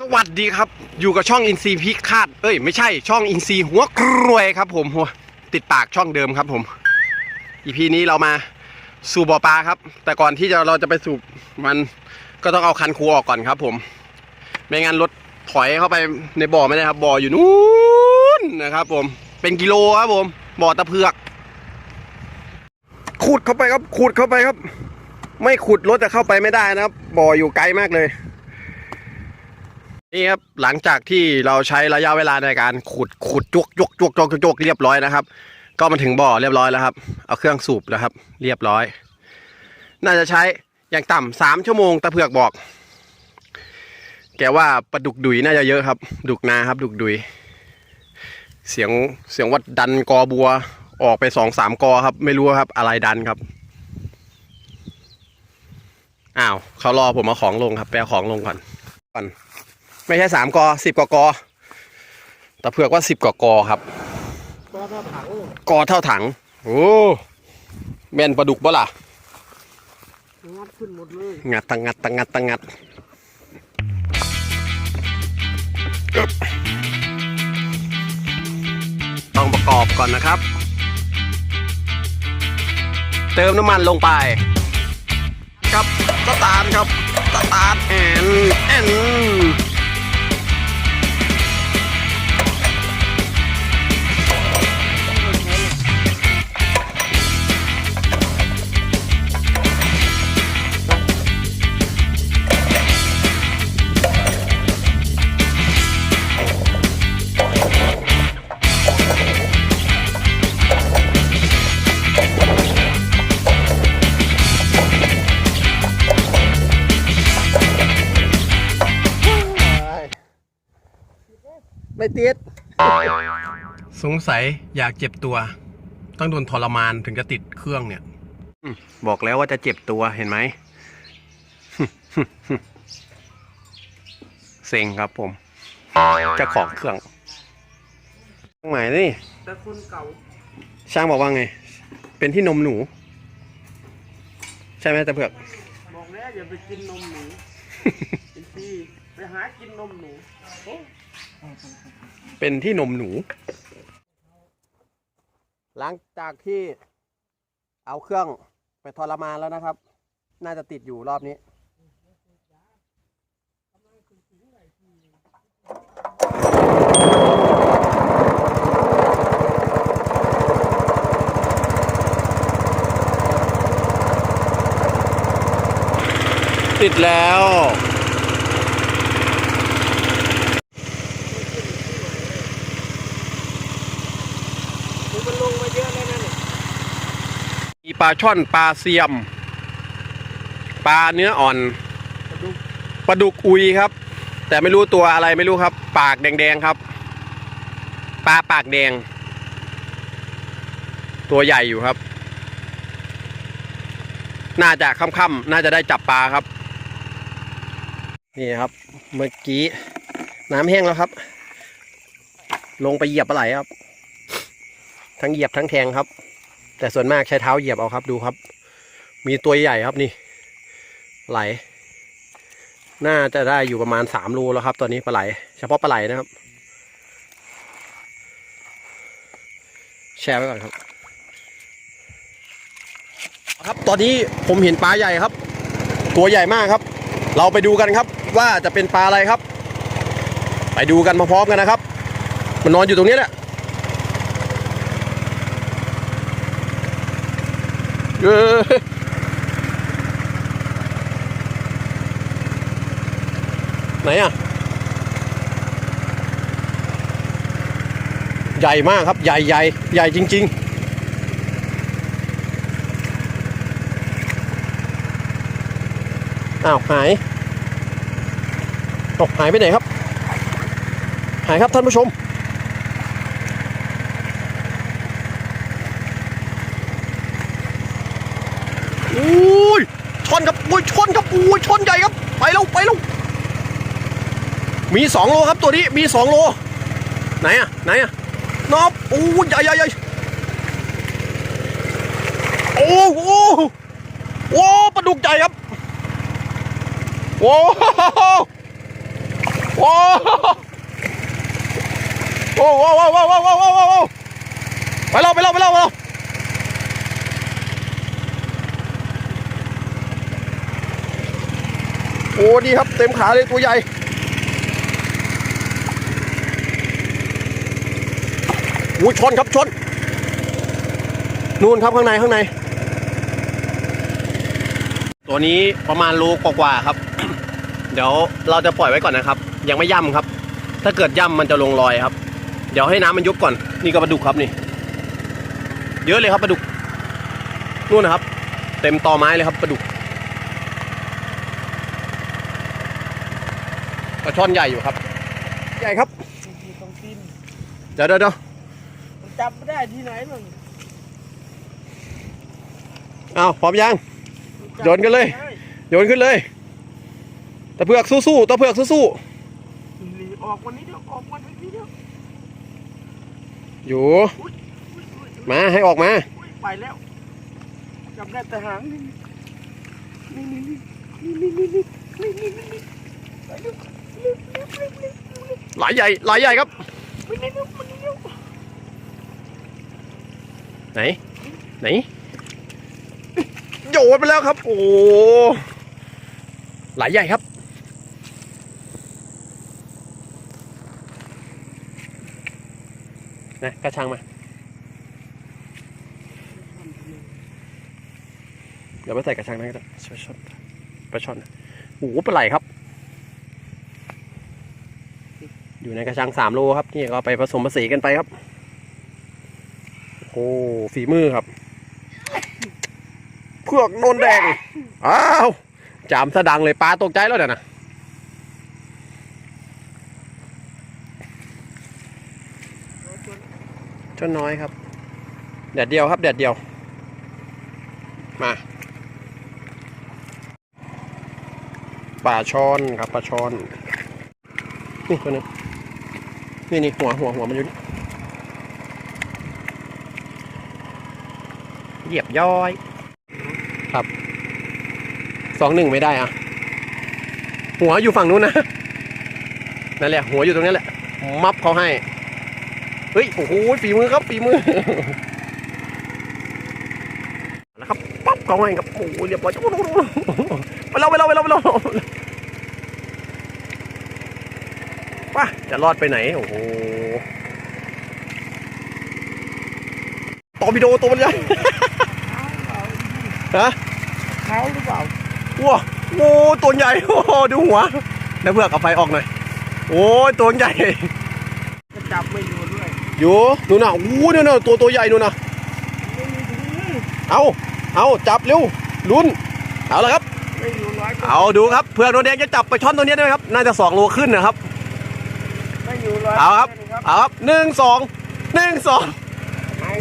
สวัสดีครับ อยู่กับช่องอินซีพิฆาตเอ้ย ไม่ใช่ช่องอินซีหัวกรวยครับผมหัวติดปากช่องเดิมครับผมอีพีนี้เรามาสู่บ่อปลาครับ แต่ก่อนที่จะเราจะไปสูบมันก็ต้องเอาคันคูออกก่อนครับ ผม ไม่งั้นรถถอยเข้าไปในบ่อไม่ได้ครับ บ่ออยู่นู้นนะครับ ผม เป็นกิโลครับผม บ่อตะเพือกขุดเข้าไปครับขุดเข้าไปครับ ไม่ขุดรถจะเข้าไปไม่ได้นะครับ บ่ออยู่ไกลมากเลย นี่ครับหลังจากที่เราใช้ระยะเวลาในการขุดขุดจวกจวกจวกจวกจวกเรียบร้อยนะครับ ก็มาถึงบ่อเรียบร้อยแล้วครับ เอาเครื่องสูบนะครับ เรียบร้อย น่าจะใช้อย่างต่ำสามชั่วโมงตะเผือกบอก แกว่าปลาดุกดุยน่าจะเยอะครับ ดุกนาครับ ดุกดุย เสียงเสียงวัดดันกอบัว ออกไปสองสามกอครับ ไม่รู้ครับ อะไรดันครับอ้าวเขารอผมเอาของลงครับไปเอาของลงก่อนก่อน ไม่ใช่สามกอสิบกว่ากอแต่เผือกว่าสิบกว่ากอครับก็ถ้าถังกอเท่าถัง โอ้แม่นปลาดุกบ่ล่ะงัดขึ้นหมดเลยงัดตังงัดตังงัดตังงัดอึ๊บต้องประกอบก่อนนะครับ เติมน้ำมันลงไป ครับสตาร์ทครับสตาร์ทแอนแอน สงสัยอยากเจ็บตัว ต้องโดนทรมานถึงจะติดเครื่องเนี่ยบอกแล้วว่าจะเจ็บตัวเห็นไหมเซ็งครับผมเจ้าของเครื่องตรงไหนนี่แต่คนเก่าช่างบอกว่าไง เป็นที่นมหนู ใช่ไหมตะเผือกบอกแล้วอย่าไปกินนมหนูอินซีไปหากินนมหนูโอ้ เป็นที่นมหนู หลังจากที่เอาเครื่องไปทรมานแล้วนะครับ น่าจะติดอยู่รอบนี้ติดแล้ว คือมันลงมาเยอะแล้วนะเนี่ย มีป ลาช่อนปลาเสียม ปลาเนื้ออ่อนปลาดุกอุยครับ แต่ไม่รู้ตัวอะไรไม่รู้ครับ ปากแดงๆครับ ปลาปากแดง ตัวใหญ่อยู่ครับ น่าจะค่ำๆน่าจะได้จับปลาครับ นี่ครับ เมื่อกี้น้ำแห้งแล้วครับ ลงไปเหยียบปลาไหลครับ ทั้งเหยียบทั้งแทงครับ แต่ส่วนมากใช้เท้าเหยียบเอาครับดูครับ มีตัวใหญ่ครับนี่ ไหล น่าจะได้อยู่ประมาณสามโลแล้วครับตอนนี้ปลาไหล เฉพาะปลาไหลนะครับ แชร์ไว้ก่อนครับ ครับตอนนี้ผมเห็นปลาใหญ่ครับ ตัวใหญ่มากครับ เราไปดูกันครับ ว่าจะเป็นปลาอะไรครับ ไปดูกันพร้อมๆกันนะครับ มันนอนอยู่ตรงนี้แหละ เอไหนอะใหญ่มากครับ ใหญ่ใหญ่ใหญ่จริง ๆอ้าวหายตกหายไปไหนครับ หายครับท่านผู้ชม อุ้ย ชนครับอุ้ยชนครับอุ้ยชนใหญ่ครับ ไปแล้วไปแล้วมีสองโลครับตัวนี้มีสองโล ไหนอะไหนอะนอบโอ้ยใหญ่ใหญ่ใหญ่โอ้โหโอ้ปลาดุกใหญ่ครับโอ้โหโอ้โอ้โอ้โอ้โอ้โอ้โอ้โอ้โอ้โอ้ไปเราไปเราไปเราไปเรา โอ้ดีครับเต็มขาเลยตัวใหญ่อุ้ยชนครับชนนู่นครับข้างในข้างใน ตัวนี้ประมาณโลกว่าๆครับ เดี๋ยวเราจะปล่อยไว้ก่อนนะครับ ยังไม่ย่ำครับ ถ้าเกิดย่ำมันจะลงรอยครับ เดี๋ยวให้น้ำมันยุบก่อน นี่ก็ปลาดุกครับนี่ เยอะเลยครับปลาดุกนู่นนะครับ เต็มตอไม้เลยครับปลาดุก ปลาช่อนใหญ่อยู่ครับ ใหญ่ครับที่ต้องกินเดี๋ยวเดี๋ยวเดี๋ยวมันจับไม่ได้ที่ไหนมันอ้าวพร้อมยังจับโยนกันเลย ไม่ได้โยนขึ้นเลยตะเพือกสู้ๆตะเพือกสู้หลีออกวันนี้เดียวออกวันนี้เดียวๆอยู่อุ๊ยอุ๊ยอุ๊ยมาให้ออกมา อุ๊ยไปแล้วจับได้แต่หางนี่นี่นี่นี่นี่นี่นี่นี่นี่นี่ไปเร็ หลายใหญ่หลายใหญ่ครับ ไหน ไหนโยนไปแล้วครับ โอ้หลายใหญ่ครับ นะกระชังมา เดี๋ยวไปใส่กระชังนั้นก็ได้ช่อนช่อนปลาช่อนโอ้โหปลาไหลครับ อยู่ในกระชังสามโลครับนี่ก็ไปผสมผสานกันไปครับ โอ้ฝีมือครับเพือกโนนแดงอ้าวจามสะดังเลยปลาตกใจแล้วเดี๋ยวนะชนน้อยครับแดดเดียวครับแดดเดียว มาปลาช่อนครับปลาช่อนนี่ตัวนึง นี่นี่หัวหัวหัวมันอยู่นี่เหยียบย้อย ครับสองหนึ่งไม่ได้อะหัวอยู่ฝั่งนู้นนะนั่นแหละ หัวอยู่ตรงนี้แหละ มับเขาให้ เฮ้ย โอ้โหฝีมือครับฝีมือแล้วครับปั๊บเขาให้ครับโอ้โหเรียบร้อยไปเราไปเราไปเราไปเราป่ะ จะรอดไปไหน โอ้โหตอร์ปิโดตัวมันใหญ่ฮะเท้าหรือเปล่าว้าโอ้ตัวใหญ่โอ้โหดูหัวแล้วเพื่อกเอาไฟออกหน่อย โอ้ยตัวใหญ่ก็จับไม่อยู่ด้วยอยู่นู่นน่ะโอ้เนี่ยน่ะตัวตัวใหญ่นู่นน่ะไม่มีถุงมือเอาเอาจับเร็วลุ้นเอาละครับไม่อยู่ร้อยก็เอาดูครับเพื่อกโดนแดงจะจับไปลาช่อนตัวนี้ได้ไหมครับ น่าจะสองโลขึ้นนะครับไม่อยู่ร้อย เอาครับครับ เอาครับหนึ่งสองหนึ่งสอง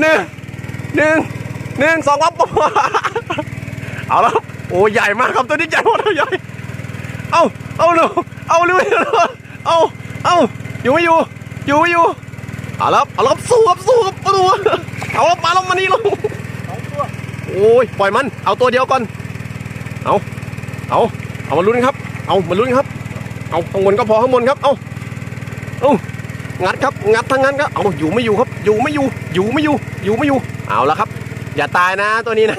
หนึ่งหนึ่งหนึ่งสองครับเอาแล้วครับโอ้ใหญ่มากครับตัวนี้ใหญ่มากตัวใหญ่เอาเอาเร็วเอาเร็วเอาเอาอยู่ไม่อยู่ อยู่ไม่อยู่เอาแล้วครับเอาแล้วครับสู้ครับสู้ครับเอาดูเอาแล้วปลาลงมานี่ลงสองตัวโอ้ยปล่อยมัน เอาตัวเดียวก่อนเอาเอาเอามาลุ้นครับ เอามาลุ้นครับ เอาข้างบนก็พอข้างบนครับ เอาเอา งัดครับ งัดทั้งนั้นครับเอาอยู่ไม่อยู่ครับ อยู่ไม่อยู่ อยู่ไม่อยู่ อยู่ไม่อยู่ เอาละครับ อย่าตายนะตัวนี้นะ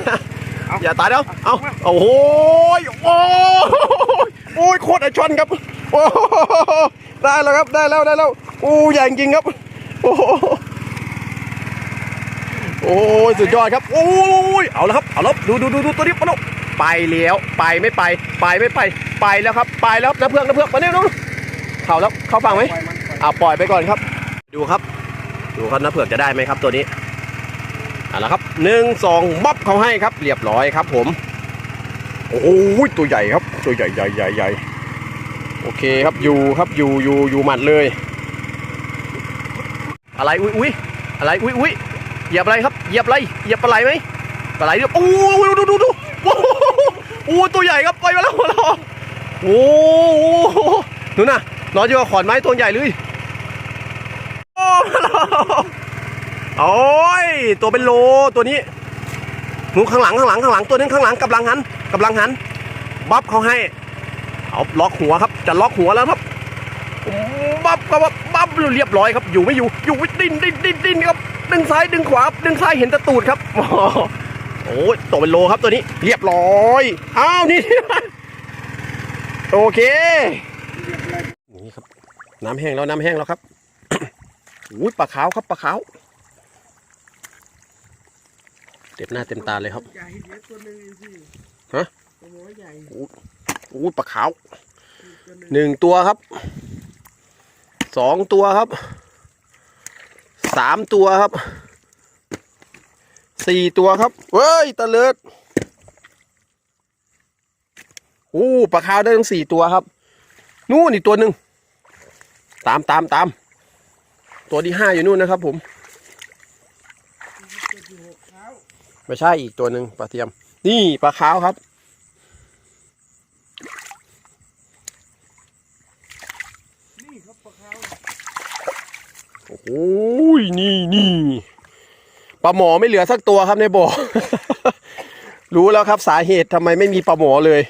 อย่าตายแล้วเอาโอ้โหยโอ้ยโอ้ยโคตรไอชอนครับ โอ้โหได้แล้วครับ ได้แล้ว ได้แล้ว โอ้ใหญ่จริงครับ โอ้โหโอ้ยสุดยอดครับ โอ้ย เอาแล้วครับ เอาแล้วดูดูดูดูตัวนี้ปะนุไปแล้ว ไปไม่ไป ไปไม่ไป ไปแล้วครับ ไปแล้วครับน้ำเพื่อกน้ำเพื่อกมาเนี่ยดูเข้าแล้ว เข้าฝั่งไหม ปล่อาปล่อยไปก่อนครับ ดูครับ ดูครับน้าเผือกจะได้ไหมครับตัวนี้เอาละครับหนึ่งสองบับเขาให้ครับ เรียบร้อยครับ ผม โอ้โหตัวใหญ่ครับ ตัวใหญ่ใหญ่ใหญ่ใหญ่โอเคครับอยู่ครับอยู่อยู่อยู่หมัดเลย อะไรอุ้ยอุ้ยอะไรอุ้ยอุ้ยเหยียบอะไรครับเหยียบอะไรเหยียบปลาไหลไหมปลาไหลเนี่ยโอ้ยดูดูดูโอ้โหโอ้ตัวใหญ่ครับไปมาแล้วมาแล้วโอ้โหนู่นน่ะนอนอยู่กับขอนไม้ตัวใหญ่เลย โอ้ยตัวเป็นโลตัวนี้หนูข้างหลังข้างหลังข้างหลังตัวนึงข้างหลังกำลังหันกำลังหันบัฟเขาให้เอาล็อกหัวครับ จะล็อกหัวแล้วครับบับก็บับบับเรียบร้อยครับ อยู่ไม่อยู่อยู่ไม่ดิ้นดิ้นดิ้นดิ้นครับดึงซ้ายดึงขวาดึงซ้ายเห็นตะตูดครับโอ้ยตกเป็นโลครับตัวนี้ เรียบร้อยอ้าวนี่โอเคนี่ครับ น้ำแห้งแล้วน้ำแห้งแล้วครับ อุ้ยปลาขาวครับปลาขาวเต็มหน้าเต็มตาเลยครับใหญ่เดี๋ยวตัวหนึ่งเองสิฮะตัวหัวใหญ่อุ้ยปลาขาวตัวหนึ่งหนึ่งตัวครับสองตัวครับสามตัวครับสี่ตัวครับเว้ยตะเลิดโอ้ปลาขาวได้ทั้งสี่ตัวครับ นู่นอีกตัวหนึ่งตามตามตาม ตัวที่ห้าอยู่นู่นนะครับ ผม ไม่ใช่อีกตัวหนึ่งปลาเทียม นี่ปลาขาวครับ นี่ครับปลาขาวโอ้โหนี่นี่ปลาหมอไม่เหลือสักตัวครับในบ่อ รู้แล้วครับสาเหตุทำไมไม่มีปลาหมอเลย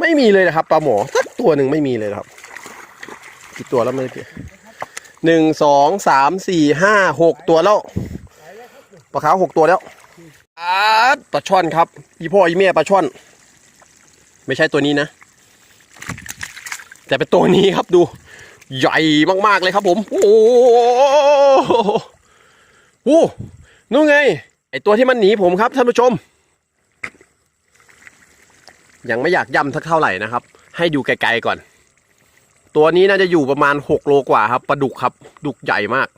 ไม่มีเลยนะครับปลาหมอสักตัวหนึ่งไม่มีเลยครับ กี่ตัวแล้วไม่ได้ หนึ่งสองสามสี่ห้าหกตัวแล้วปลาขาวหกตัวแล้วปลาช่อนครับ อีพ่ออีแม่ปลาช่อน ไม่ใช่ตัวนี้นะ แต่เป็นตัวนี้ครับดู ใหญ่มากๆเลยครับผม โอ้โหนู่นไง ไอตัวที่มันหนีผมครับท่านผู้ชม ยังไม่อยากย่ำสักเท่าไหร่นะครับ ให้ดูไกลๆก่อน ตัวนี้น่าจะอยู่ประมาณ6โลกว่าครับปลาดุกครับ ดุกใหญ่มาก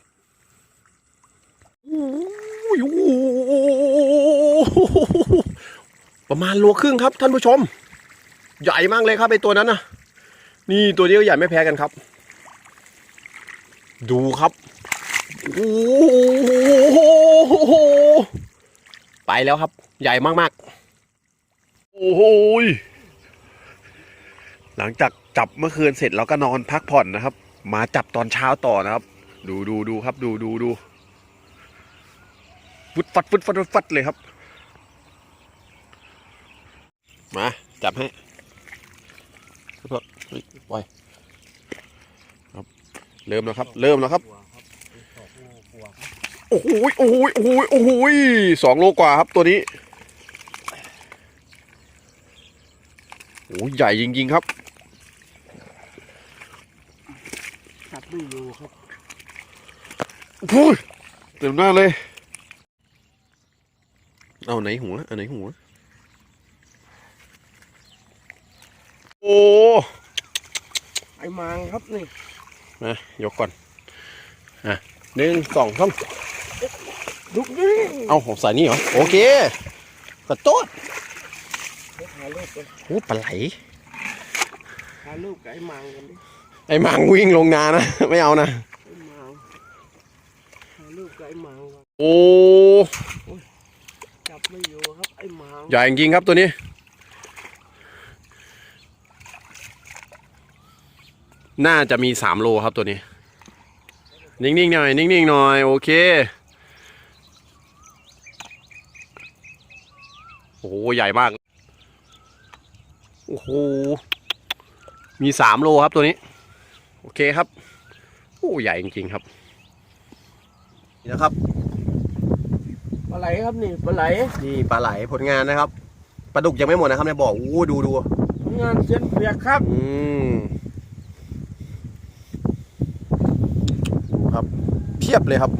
ประมาณโลครึ่งครับ ท่านผู้ชม ใหญ่มากเลยครับไอตัวนั้นนะนี่ตัวนี้ก็ใหญ่ไม่แพ้กันครับ ดูครับโอ้โหไปแล้วครับ ใหญ่มากๆ โอ้โหยหลังจาก จับเมื่อคืนเสร็จเราก็นอนพักผ่อนนะครับ มาจับตอนเช้าต่อนะครับ ดูดูดูครับ ดูดูดูฟุดฟัดฟุดฟัดฟุดฟัดเลยครับ มาจับให้เฮ้ยปล่อยครับ เริ่มแล้วครับ เริ่มแล้วครับ โอ้โหโอ้โหโอ้โหโอ้โหสองโลกว่าครับตัวนี้โอ้ใหญ่จริง ๆ ครับ จับ ไม่อยู่ครับโอ้ยเต็มหน้าเลย เอาไหนหัวอันไหนหัว โอ้ไอ้มังครับนี่มายกก่อน อะหนึ่งสองสามลุกนี่เอาของสายนี่เหรอ โอเคกระโต๊ดเดี๋ยวถ่ายรูปกันโอ้ปลาไหลถ่ายรูปกับไอ้มังกันดิไอ้หมังวิ่งลงนานะ ไม่เอานะ ไอ้มังถ่ายรูปกับไอ้มังก่อนโอ้จับไม่อยู่ครับไอ้มังใหญ่จริงๆครับตัวนี้ น่าจะมีสามโลครับตัวนี้ นิ่งๆหน่อย นิ่งๆหน่อย โอเค โอ้โห ใหญ่มาก โอ้โห มีสามโลครับตัวนี้ โอเคครับโอ้ใหญ่จริงๆครับนี่นะครับปลาไหลครับนี่ปลาไหลนี่ปลาไหลผลงานนะครับปลาดุกยังไม่หมดนะครับในบ่ออู้ดูดูงานเส้นเปียกครับ อืมดูครับเทียบเลยครับ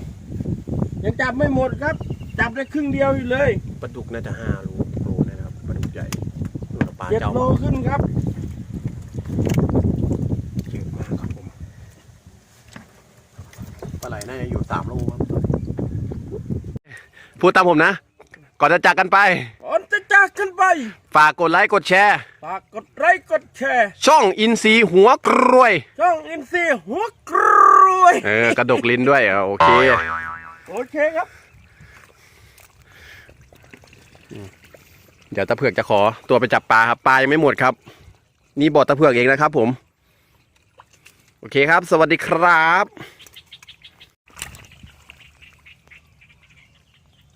ยังจับไม่หมดครับ จับได้ครึ่งเดียวอยู่เลยปลาดุกน่าจะห้าโลโลนะครับปลาดุกใหญ่ดูนะปลาเจ็ดเจ้าโลขึ้นครับ เยอะมากครับผมปลาไหลน่าจะอยู่สามโลครับ พูดตามผมนะ ก่อนจะจากกันไป ก่อนจะจากกันไป ฝากกดไลค์กดแชร์ ฝากกดไลค์กดแชร์ ช่องอินซีหัวกรวย ช่องอินซีหัวกรวย เออกระดกลิ้นด้วยเออโอเค โอเคครับ เดี๋ยวตะเผือกจะขอตัวไปจับปลาครับ ปลายังไม่หมดครับ นี่บอดตะเผือกเองนะครับผม โอเคครับ สวัสดีครับ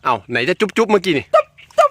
เอาไหนจะจุ๊บจุ๊บเมื่อกี้นี่จุ๊บจุ๊บ